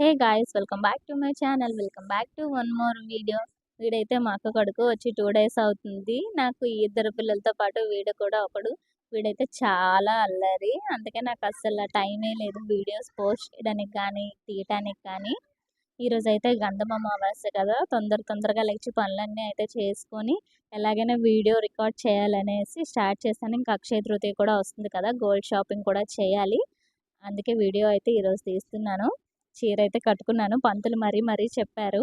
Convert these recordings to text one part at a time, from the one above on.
Hey guys welcome back to my channel welcome back to one more video వీడైతే మా అక్క కొడుకు వచ్చి టూ డేస్ అవుతుంది. నాకు ఈ ఇద్దరు పిల్లలతో పాటు వీడు కూడా ఒకడు. వీడైతే చాలా అల్లరి. అందుకే నాకు అస్సలు టైమే లేదు వీడియోస్ పోస్ట్ చేయడానికి కానీ తీయటానికి కానీ. ఈరోజు అయితే గంధం అమావాస్య కదా. తొందర తొందరగా లేచి పనులన్నీ అయితే చేసుకొని ఎలాగైనా వీడియో రికార్డ్ చేయాలనేసి స్టార్ట్ చేశాను ఇంకా అక్షయ తృతీయ కూడా వస్తుంది కదా. గోల్డ్ షాపింగ్ కూడా చేయాలి. అందుకే వీడియో అయితే ఈరోజు తీస్తున్నాను. చీర అయితే కట్టుకున్నాను. పంతులు మరీ మరీ చెప్పారు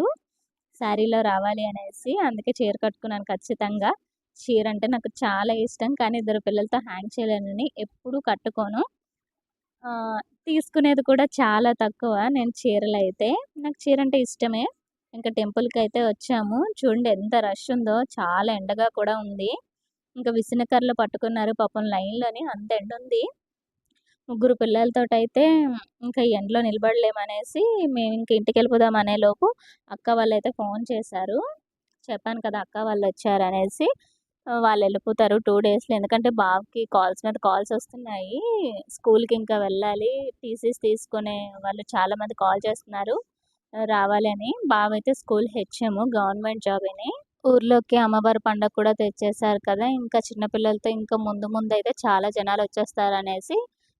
శారీలో రావాలి అనేసి. అందుకే చీర కట్టుకున్నాను ఖచ్చితంగా. చీర అంటే నాకు చాలా ఇష్టం కానీ ఇద్దరు పిల్లలతో హ్యాంగ్ చేయలేనని ఎప్పుడూ కట్టుకోను. తీసుకునేది కూడా చాలా తక్కువ నేను చీరలు అయితే. నాకు చీర అంటే ఇష్టమే. ఇంకా టెంపుల్కి అయితే వచ్చాము. చూడండి ఎంత రష్ ఉందో. చాలా ఎండగా కూడా ఉంది. ఇంకా విసనకర్రలు పట్టుకున్నారు పాపం లైన్లోని. అంత ఎండ ఉంది ముగ్గురు పిల్లలతో అయితే ఇంకా ఎండలో నిలబడలేమనేసి మేము ఇంక ఇంటికి వెళ్ళిపోదాం అనే లోపు అక్క వాళ్ళు అయితే ఫోన్ చేశారు. చెప్పాను కదా అక్క వాళ్ళు వచ్చారు అనేసి వాళ్ళు వెళ్ళిపోతారు టూ డేస్లో. ఎందుకంటే బాబుకి కాల్స్ మీద కాల్స్ వస్తున్నాయి. స్కూల్కి ఇంకా వెళ్ళాలి. టీసీస్ తీసుకునే వాళ్ళు చాలామంది కాల్ చేస్తున్నారు. రావాలి అని. బాబు అయితే స్కూల్ హెచ్ఎం గవర్నమెంట్ జాబ్ అని. ఊర్లోకి అమ్మవారి పండగ కూడా తెచ్చేసారు కదా. ఇంకా చిన్నపిల్లలతో ఇంకా ముందు ముందు అయితే చాలా జనాలు వచ్చేస్తారు అనేసి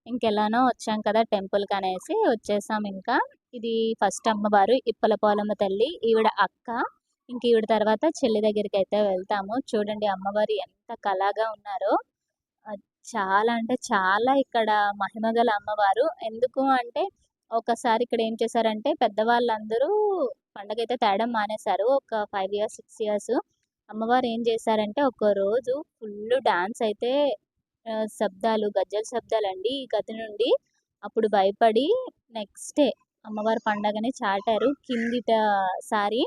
ఇంకెలానో వచ్చాం కదా టెంపుల్కి అనేసి వచ్చేసాం ఇంకా. ఇది ఫస్ట్ అమ్మవారు ఇప్పలపోలమ్మ తల్లి ఈవిడ అక్క. ఇంక ఈవిడ తర్వాత చెల్లి దగ్గరికి అయితే వెళ్తాము. చూడండి అమ్మవారు ఎంత కళగా ఉన్నారో. చాలా అంటే చాలా ఇక్కడ మహిమగల అమ్మవారు. ఎందుకు అంటే ఒకసారి ఇక్కడ ఏం చేశారంటే పెద్దవాళ్ళందరూ పండగ అయితే తేడం మానేశారు. ఒక ఫైవ్ ఇయర్స్ సిక్స్ ఇయర్స్. అమ్మవారు ఏం చేశారంటే ఒక రోజు ఫుల్ డాన్స్ అయితే శబ్దాలు గజ్జల శబ్దాలు అండి ఈ కథ నుండి. అప్పుడు భయపడి నెక్స్ట్ డే అమ్మవారి పండగనే చాటారు. కిందిట సారి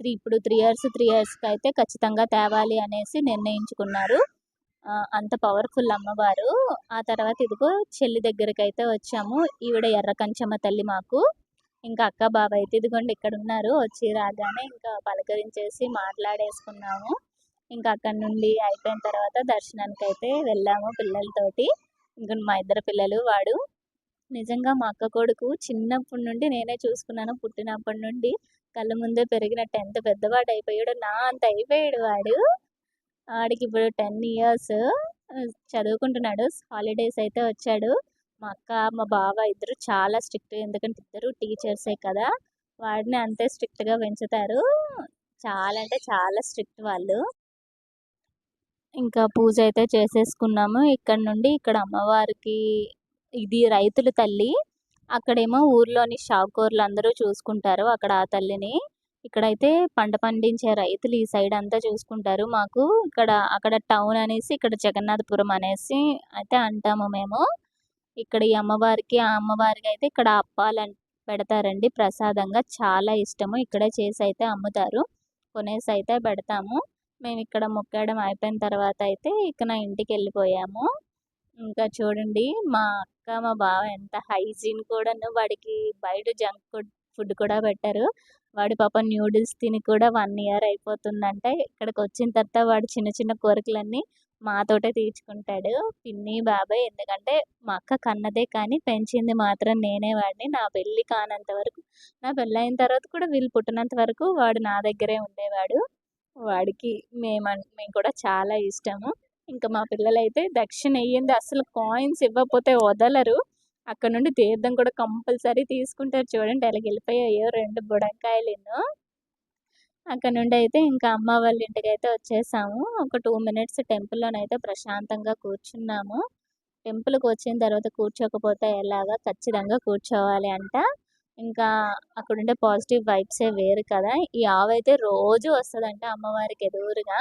త్రీ ఇప్పుడు త్రీ ఇయర్స్ త్రీ ఇయర్స్కి అయితే ఖచ్చితంగా తేవాలి అనేసి నిర్ణయించుకున్నారు. అంత పవర్ఫుల్ అమ్మవారు. ఆ తర్వాత ఇదిగో చెల్లి దగ్గరికి అయితే వచ్చాము. ఈవిడ ఎర్ర కంచమ్మ తల్లి మాకు. ఇంకా అక్క బాబా అయితే ఇదిగోండి ఇక్కడ ఉన్నారు వచ్చి రాగానే ఇంకా పలకరించేసి మాట్లాడేసుకున్నాము. ఇంకా అక్కడ నుండి అయిపోయిన తర్వాత దర్శనానికి అయితే వెళ్ళాము పిల్లలతోటి. ఇంకా మా ఇద్దరు పిల్లలు వాడు నిజంగా మా అక్క కొడుకు చిన్నప్పటి నుండి నేనే చూసుకున్నాను. పుట్టినప్పటి నుండి కళ్ళ ముందే పెరిగినట్టు ఎంత పెద్దవాడు అయిపోయాడు. నా అంత అయిపోయాడు వాడు. వాడికి ఇప్పుడు టెన్ ఇయర్స్. చదువుకుంటున్నాడు. హాలిడేస్ అయితే వచ్చాడు. మా అక్క మా బావ ఇద్దరు చాలా స్ట్రిక్ట్ ఎందుకంటే ఇద్దరు టీచర్సే కదా. వాడిని అంతే స్ట్రిక్ట్గా పెంచుతారు. చాలా అంటే చాలా స్ట్రిక్ట్ వాళ్ళు. ఇంకా పూజ అయితే చేసేసుకున్నాము. ఇక్కడ నుండి ఇక్కడ అమ్మవారికి ఇది రైతుల తల్లి. అక్కడేమో ఊర్లోని షాకూర్లు అందరూ చూసుకుంటారు అక్కడ ఆ తల్లిని. ఇక్కడైతే పంట పండించే రైతులు ఈ సైడ్ అంతా చూసుకుంటారు. మాకు ఇక్కడ అక్కడ టౌన్ అనేసి ఇక్కడ జగన్నాథపురం అనేసి అయితే అంటాము మేము. ఇక్కడ ఈ అమ్మవారికి ఆ అమ్మవారికి అయితే ఇక్కడ అప్పాలు పెడతారండి. ప్రసాదంగా చాలా ఇష్టము. ఇక్కడే చేసి అయితే అమ్ముతారు. కొనేసి అయితే పెడతాము. మేము ఇక్కడ మొక్కడం అయిపోయిన తర్వాత అయితే ఇక నా ఇంటికి వెళ్ళిపోయాము. ఇంకా చూడండి మా అక్క మా బావ ఎంత హైజీన్ కూడాను వాడికి బయట జంక్ ఫుడ్ ఫుడ్ కూడా పెట్టారు. వాడి పాప న్యూడిల్స్ తిని కూడా వన్ ఇయర్ అయిపోతుందంటే. ఇక్కడికి వచ్చిన తర్వాత వాడు చిన్న చిన్న కోరికలన్నీ మాతోటే తీర్చుకుంటాడు. పిన్ని బాబాయ్ ఎందుకంటే మా అక్క కన్నదే కానీ పెంచింది మాత్రం నేనే వాడిని. నా పెళ్ళి కానంత వరకు నా పెళ్ళి అయిన తర్వాత కూడా వీళ్ళు పుట్టినంత వరకు వాడు నా దగ్గరే ఉండేవాడు. వాడికి మేము మేము కూడా చాలా ఇష్టము. ఇంకా మా పిల్లలైతే దక్షిణ అయ్యింది అసలు కాయిన్స్ ఇవ్వకపోతే వదలరు. అక్కడ నుండి తీర్థం కూడా కంపల్సరీ తీసుకుంటారు చూడండి. అలా వెళ్ళిపోయాయో రెండు బుడంకాయలు ఎన్నో అక్కడ నుండి అయితే ఇంకా అమ్మ వాళ్ళ ఇంటికి అయితే వచ్చేసాము. ఒక టూ మినిట్స్ టెంపుల్లోనైతే ప్రశాంతంగా కూర్చున్నాము. టెంపుల్కి వచ్చిన తర్వాత కూర్చోకపోతే ఎలాగా? ఖచ్చితంగా కూర్చోవాలి అంట. ఇంకా అక్కడ ఉండే పాజిటివ్ వైబ్సే వేరు కదా. ఈ ఆవు అయితే రోజు వస్తుందంట అమ్మవారికి ఎదురుగా.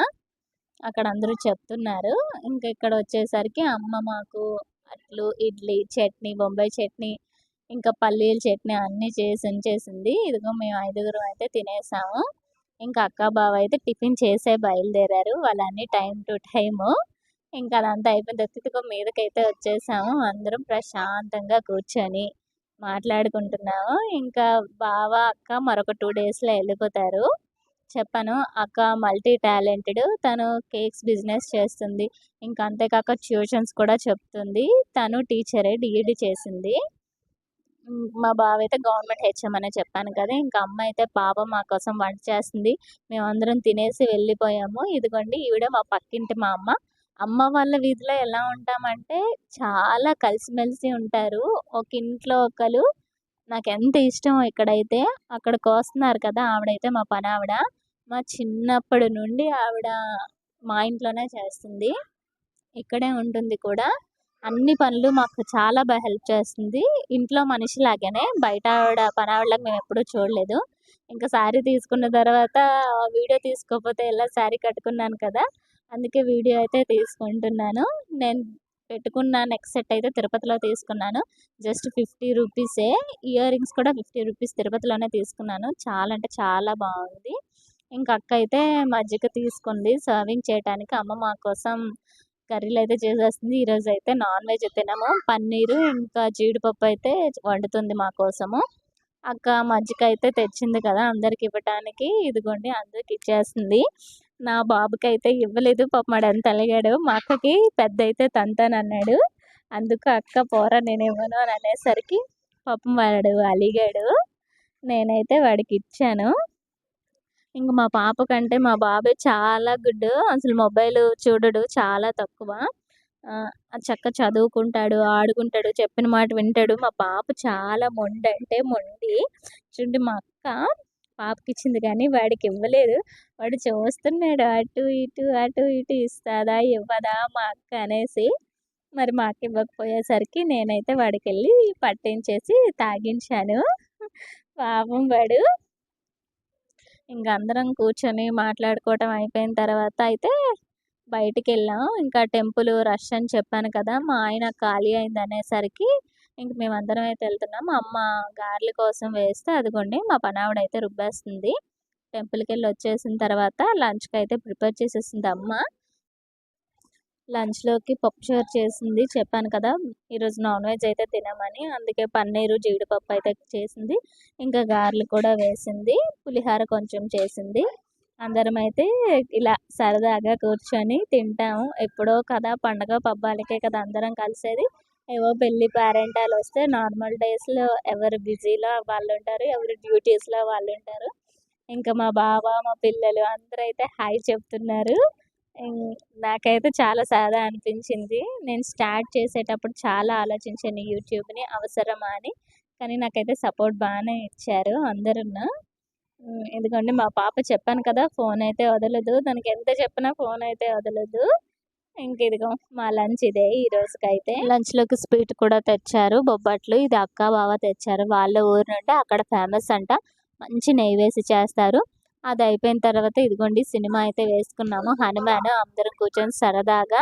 అక్కడ అందరూ చెప్తున్నారు. ఇంకా ఇక్కడ వచ్చేసరికి అమ్మ మాకు అట్లు ఇడ్లీ చట్నీ బొంబాయి చట్నీ ఇంకా పల్లీల చట్నీ అన్నీ చేసి ఉంచేసింది ఇదిగో మేము ఐదుగురు అయితే తినేసాము. ఇంకా అక్క బావ అయితే టిఫిన్ చేసే బయలుదేరారు. వాళ్ళన్నీ టైం టు టైము. ఇంకా అదంతా అయిపోయిన తర్వాత మీదకైతే వచ్చేసాము. అందరం ప్రశాంతంగా కూర్చొని మాట్లాడుకుంటున్నాము ఇంకా బావ అక్క మరొక టూ డేస్లో వెళ్ళిపోతారు చెప్పాను అక్క మల్టీ టాలెంటెడ్ తను కేక్స్ బిజినెస్ చేస్తుంది ఇంకా అంతేకాక ట్యూషన్స్ కూడా చెప్తుంది తను టీచరే డిఈడి చేసింది మా బావ అయితే గవర్నమెంట్ హెచ్ఎం అనే చెప్పాను కదా! ఇంకా అమ్మ అయితే పాపం మా కోసం వంట చేస్తుంది. మేమందరం తినేసి వెళ్ళిపోయాము. ఇదిగోండి ఈవిడ మా పక్కింటి మా అమ్మ. అమ్మ వాళ్ళ వీధిలో ఎలా ఉంటామంటే చాలా కలిసిమెలిసి ఉంటారు. ఒక ఇంట్లో ఒకరు నాకు ఎంత ఇష్టమో ఇక్కడైతే. అక్కడ కోస్తున్నారు కదా! ఆవిడైతే మా పనావిడ. మా చిన్నప్పటి నుండి ఆవిడ మా ఇంట్లోనే చేస్తుంది. ఇక్కడే ఉంటుంది కూడా. అన్ని పనులు మాకు చాలా బాగా హెల్ప్ చేస్తుంది. ఇంట్లో మనిషిలాగానే బయట ఆవిడ పనావిడలాగా మేమెప్పుడూ చూడలేదు. ఇంకా శారీ తీసుకున్న తర్వాత వీడియో తీసుకోకపోతే ఎలా శారీ కట్టుకున్నాను కదా! అందుకే వీడియో అయితే తీసుకుంటున్నాను. నేను పెట్టుకున్న నెక్స్ట్ సెట్ అయితే తిరుపతిలో తీసుకున్నాను. జస్ట్ ఫిఫ్టీ రూపీసే. ఇయర్ రింగ్స్ కూడా ఫిఫ్టీ రూపీస్ తిరుపతిలోనే తీసుకున్నాను. చాలా అంటే చాలా బాగుంది. ఇంకా అక్క అయితే మజ్జిగ తీసుకుంది సర్వింగ్ చేయటానికి. అమ్మ మా కోసం కర్రీలు అయితే చేసేస్తుంది. ఈరోజు అయితే నాన్ వెజ్ తినము. పన్నీరు ఇంకా జీడిపప్పు అయితే వండుతుంది మా కోసము. అక్క మజ్జిగ అయితే తెచ్చింది కదా! అందరికి ఇవ్వటానికి. ఇదిగోండి అందరికి ఇచ్చేస్తుంది. నా బాబుకి అయితే ఇవ్వలేదు. పాపం వాడెంత అలిగాడు మా అక్కకి పెద్ద పెద్దయితే తంతానన్నాడు. అందుకు అక్క పోరా నేను ఇవ్వను అని అనేసరికి పాపం వాడు అలిగాడు. నేనైతే వాడికి ఇచ్చాను. ఇంక మా పాప కంటే మా బాబే చాలా గుడ్డు. అసలు మొబైల్ చూడడు. చాలా తక్కువ. చక్క చక్కగా చదువుకుంటాడు, ఆడుకుంటాడు, చెప్పిన మాట వింటాడు. మా పాప చాలా మొండంటే మొండి. చూడండి మా అక్క పాపకిచ్చింది కానీ వాడికి ఇవ్వలేదు. వాడు చూస్తున్నాడు అటు ఇటు, అటు ఇటు ఇస్తాదా ఇవ్వదా? మా అక్క అనేసి. మరి మా అక్క ఇవ్వకపోయేసరికి నేనైతే వాడికెళ్ళి పట్టించేసి తాగించాను. పాపం వాడు. ఇంక అందరం కూర్చొని మాట్లాడుకోవటం అయిపోయిన తర్వాత అయితే బయటికి వెళ్ళాం ఇంకా టెంపుల్ రష్ అని చెప్పాను కదా! మా ఆయన ఖాళీ అయిందనేసరికి ఇంక మేమందరం అయితే వెళ్తున్నాం. మా అమ్మ గారెల కోసం వేస్తే అదిగోండి మా పనావిడైతే రుబ్బేస్తుంది. టెంపుల్కి వెళ్ళి వచ్చేసిన తర్వాత లంచ్కి అయితే ప్రిపేర్ చేసేసింది అమ్మ. లంచ్‌లోకి పప్పుచారు చేసింది. చెప్పాను కదా! ఈరోజు నాన్ వెజ్ అయితే తినమని. అందుకే పన్నీరు, జీడిపప్పు అయితే చేసింది. ఇంకా గారెలు కూడా వేసింది. పులిహోర కొంచెం చేసింది. అందరం అయితే ఇలా సరదాగా కూర్చొని తింటాము. ఎప్పుడో కదా పండగ పబ్బాలకే కదా అందరం కలిసేది. ఏవో పెళ్ళి పేరెంటాలు వస్తే నార్మల్ డేస్‌లో ఎవరు బిజీలో వాళ్ళు ఉంటారు ఎవరు డ్యూటీస్‌లో వాళ్ళు ఉంటారు ఇంకా మా బావ, మా పిల్లలు అందరూ అయితే హాయ్ చెప్తున్నారు. నాకైతే చాలా సాదా అనిపించింది. నేను స్టార్ట్ చేసేటప్పుడు చాలా ఆలోచించాను యూట్యూబ్‌ని అవసరమా అని. కానీ నాకైతే సపోర్ట్ బాగానే ఇచ్చారు అందరూను. ఎందుకంటే మా పాప చెప్పాను కదా! ఫోన్ అయితే వదలదు. దానికి ఎంత చెప్పినా ఫోన్ అయితే వదలదు. ఇంక ఇదిగో మా లంచ్ ఇదే ఈ రోజుకైతే. లంచ్‌లోకి స్వీట్ కూడా తెచ్చారు. బొబ్బట్లు. ఇది అక్క, బావ తెచ్చారు. వాళ్ళ ఊరు నుండి అక్కడ ఫేమస్ అంట. మంచి నెయ్యి వేసి చేస్తారు. అది అయిపోయిన తర్వాత ఇదిగోండి సినిమా అయితే వేసుకున్నాము. హనుమాన్ అందరం కూర్చొని సరదాగా.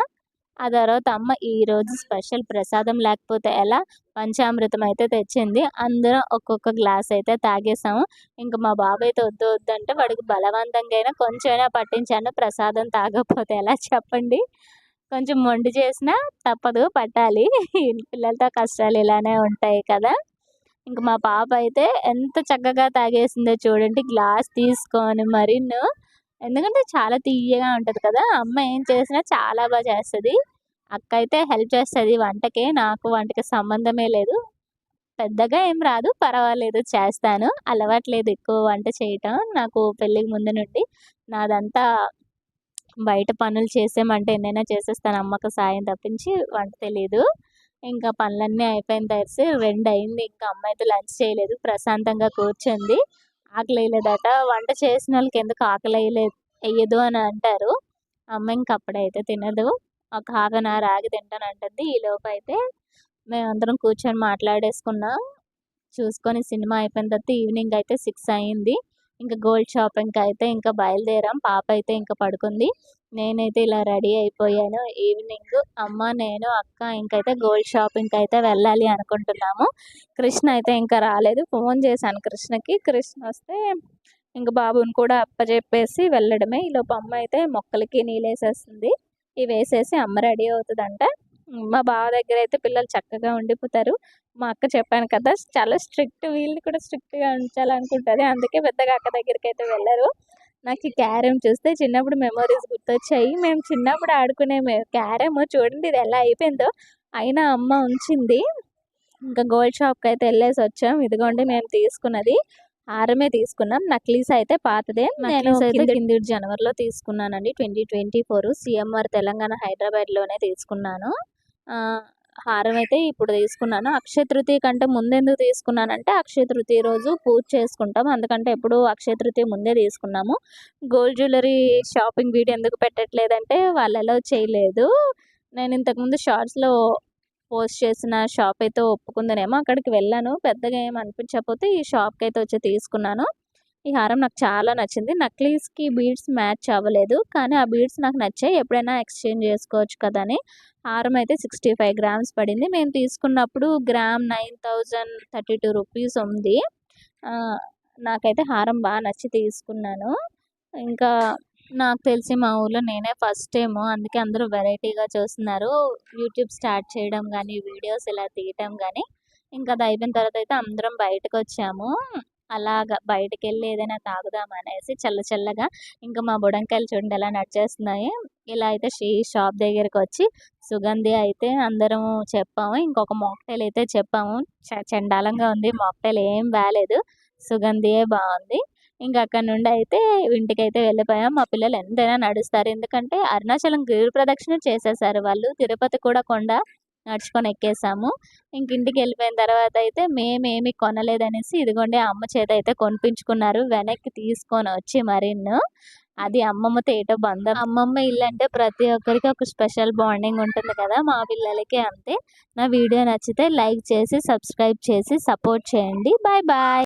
ఆ తర్వాత అమ్మ ఈరోజు స్పెషల్ ప్రసాదం లేకపోతే ఎలా పంచామృతం అయితే తెచ్చింది. అందరం ఒక్కొక్క గ్లాస్ అయితే తాగేసాము. ఇంక మా బాబు అయితే వద్దు వద్దంటే వాడికి బలవంతంగా అయినా కొంచెమైనా పట్టించాను. ప్రసాదం తాగకపోతే ఎలా చెప్పండి. కొంచెం మొండి చేసినా తప్పదు పట్టాలి. పిల్లలతో కష్టాలు ఇలానే ఉంటాయి కదా! ఇంక మా పాప అయితే ఎంత చక్కగా తాగేసిందో చూడండి. గ్లాస్ తీసుకొని మరిన్ను ఎందుకంటే చాలా తియ్యగా ఉంటుంది కదా! అమ్మ ఏం చేసినా చాలా బాగా చేస్తుంది అక్క అయితే హెల్ప్ చేస్తుంది వంటకి. నాకు వంటకి సంబంధమే లేదు. పెద్దగా ఏం రాదు. పర్వాలేదు చేస్తాను. అలవాట్లేదు ఎక్కువ వంట చేయటం. నాకు పెళ్ళికి ముందు నుండి. నాదంతా బయట పనులు చేసామంటే ఎన్నైనా చేసేస్తాను అమ్మకి సాయం తప్పించి వంట తెలీదు. ఇంకా పనులన్నీ అయిపోయిన తర్వాతసి 2 అయింది. ఇంకా అమ్మ అయితే లంచ్ చేయలేదు. ప్రశాంతంగా కూర్చుంది. ఆకలేయలేదట. వంట చేసిన వాళ్ళకి ఎందుకు ఆకలి ఆకలేయలేదు వేయదు అని అంటారు. అమ్మ ఇంక అప్పుడైతే తినదు. ఒక హాఫ్ అన్ అవర్ ఆగి తింటానంటుంది. ఈలోపు అయితే మేమందరం కూర్చొని మాట్లాడేసుకున్నాం. చూసుకొని సినిమా అయిపోయిన తర్వాత ఈవినింగ్ అయితే సిక్స్ అయింది. ఇంకా గోల్డ్ షాపింగ్‌కి అయితే ఇంకా బయలుదేరాం. పాప అయితే ఇంకా పడుకుంది. నేనైతే ఇలా రెడీ అయిపోయాను. ఈవినింగ్ అమ్మ, నేను, అక్క ఇంకైతే గోల్డ్ షాపింగ్‌కి అయితే వెళ్ళాలి అనుకుంటున్నాము. కృష్ణ అయితే ఇంకా రాలేదు. ఫోన్ చేశాను కృష్ణకి. కృష్ణ వస్తే ఇంక బాబుని కూడా అప్పచెప్పేసి వెళ్ళడమే. ఈలోపు అమ్మ అయితే మొక్కలకి నీళ్ళు వేసేస్తుంది ఇవి వేసేసి అమ్మ రెడీ అవుతుందంట మా బావ దగ్గర అయితే పిల్లలు చక్కగా ఉండిపోతారు. మా అక్క చెప్పాను కదా! చాలా స్ట్రిక్ట్. వీళ్ళని కూడా స్ట్రిక్ట్‌గా ఉంచాలనుకుంటది. అందుకే పెద్దగా అక్క దగ్గరికైతే వెళ్ళరు. నాకు ఈ క్యారమ్ చూస్తే చిన్నప్పుడు మెమోరీస్ గుర్తొచ్చాయి. మేము చిన్నప్పుడు ఆడుకునే క్యారమ్ చూడండి ఇది ఎలా అయిపోయిందో. అయినా అమ్మ ఉంచింది. ఇంకా గోల్డ్ షాప్కి అయితే వెళ్ళేసి వచ్చాం ఇదిగోండి మేము తీసుకున్నది హారమే తీసుకున్నాం నక్లీస్ అయితే పాతదే నేను అయితే కింది జనవరిలో తీసుకున్నానండి twenty twenty four CMR Telangana హైదరాబాద్లోనే తీసుకున్నాను హారం అయితే ఇప్పుడు తీసుకున్నాను. అక్షయ తృతీయ కంటే ముందెందుకు తీసుకున్నానంటే అక్షయ తృతీయ రోజు పూజ చేసుకుంటాం. అందుకంటే ఎప్పుడు అక్షయ తృతీయ ముందే తీసుకున్నాము. గోల్డ్ జ్యువెలరీ షాపింగ్ వీడియో ఎందుకు పెట్టట్లేదంటే వాళ్ళు చేయలేదు. నేను ఇంతకుముందు షార్ట్స్లో పోస్ట్ చేసిన షాప్ అయితే ఒప్పుకుందనేమో అక్కడికి వెళ్ళాను. పెద్దగా ఏం అనిపించకపోతే ఈ షాప్కి అయితే వచ్చి తీసుకున్నాను. ఈ హారం నాకు చాలా నచ్చింది. నక్లీస్కి బీడ్స్ మ్యాచ్ అవ్వలేదు. కానీ ఆ బీడ్స్ నాకు నచ్చాయి. ఎప్పుడైనా ఎక్స్చేంజ్ చేసుకోవచ్చు కదా అని. హారం అయితే సిక్స్టీ ఫైవ్ గ్రామ్స్ పడింది. మేము తీసుకున్నప్పుడు gram nine thousand thirty two rupees ఉంది. నాకైతే హారం బాగా నచ్చి తీసుకున్నాను. ఇంకా నాకు తెలిసి మా ఊర్లో నేనే ఫస్ట్ టైం అందుకే అందరూ వెరైటీగా చూస్తున్నారు. యూట్యూబ్ స్టార్ట్ చేయడం కానీ వీడియోస్ ఇలా తీయటం కానీ ఇంకా అది అయిపోయిన తర్వాత అయితే అందరం బయటకు వచ్చాము అలాగా బయటకు వెళ్ళి ఏదైనా తాగుదాం అనేసి చల్ల చల్లగా ఇంకా మా బుడంకాయలు చూడండి అలా నడిచేస్తున్నాయి. ఇలా అయితే షీ షాప్ దగ్గరికి వచ్చి సుగంధి అయితే అందరం చెప్పాము. ఇంకొక మాక్టైల్ అయితే చెప్పాము. చ- చండాలంగా ఉంది మాక్టైల్ ఏం బాగాలేదు సుగంధియే బాగుంది. ఇంకా అక్కడ నుండి అయితే ఇంటికి అయితే వెళ్ళిపోయాం. మా పిల్లలు ఎంతైనా నడుస్తారు. ఎందుకంటే అరుణాచలం గిరి ప్రదక్షిణ చేసేసారు వాళ్ళు. తిరుపతి కూడా కొండ నడుచుకొని ఎక్కేసాము. ఇంక ఇంటికి వెళ్ళిపోయిన తర్వాత అయితే మేమేమి కొనలేదనేసి ఇదిగోండి అమ్మ చేత అయితే కొనిపించుకున్నారు. వెనక్కి తీసుకొని వచ్చి మరిన్ను. అది అమ్మమ్మతో ఏటో బంధం. అమ్మమ్మ ఇల్లు అంటే ప్రతి ఒక్కరికి ఒక స్పెషల్ బాండింగ్ ఉంటుంది కదా మా పిల్లలకి అంతే. నా వీడియో నచ్చితే లైక్ చేసి సబ్స్క్రైబ్ చేసి సపోర్ట్ చేయండి. Bye bye.